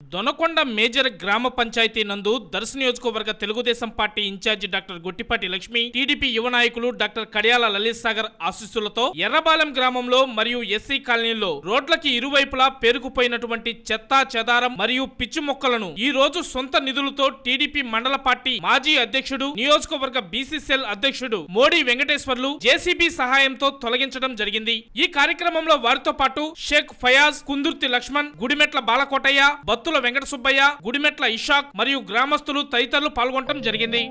Donakonda major గ్రామ పంచాయతీ నందు దర్శ నియోజకవర్గ Telugu Desam party incharge doctor Gottipati Lakshmi TDP యువ నాయకులు డాక్టర్ కడియాల లలిత్ సాగర్ ఆశీస్సులతో ఎర్రబాలెం గ్రామంలో మరియు ఎస్సీ కాలనీలో రోడ్లకి ఇరువైపులా పేరుకుపోయినటువంటి చెత్త చెదారం మరియు పిచ్చి మొక్కలను ఈ రోజు సొంత నిధులతో టీడీపీ మండల పార్టీ మాజీ అధ్యక్షుడు నియోజకవర్గ బీసీసీఎల్ అధ్యక్షుడు మోడీ వెంకటేశ్వర్లు జేసీబీ సహాయంతో తొలగించడం జరిగింది. ఈ కార్యక్రమంలో వారితో పాటు షేక్ ఫయాజ్ కుందుర్తి లక్ష్మణ్ గుడిమెట్ల బాలకోటయ్య బత్తు భక్తుల వెంకట సుబ్బయ్య గుడిమెట్ల ఇషాక్ మరియు గ్రామస్తులు తదితరులు పాల్గొనడం జరిగింది.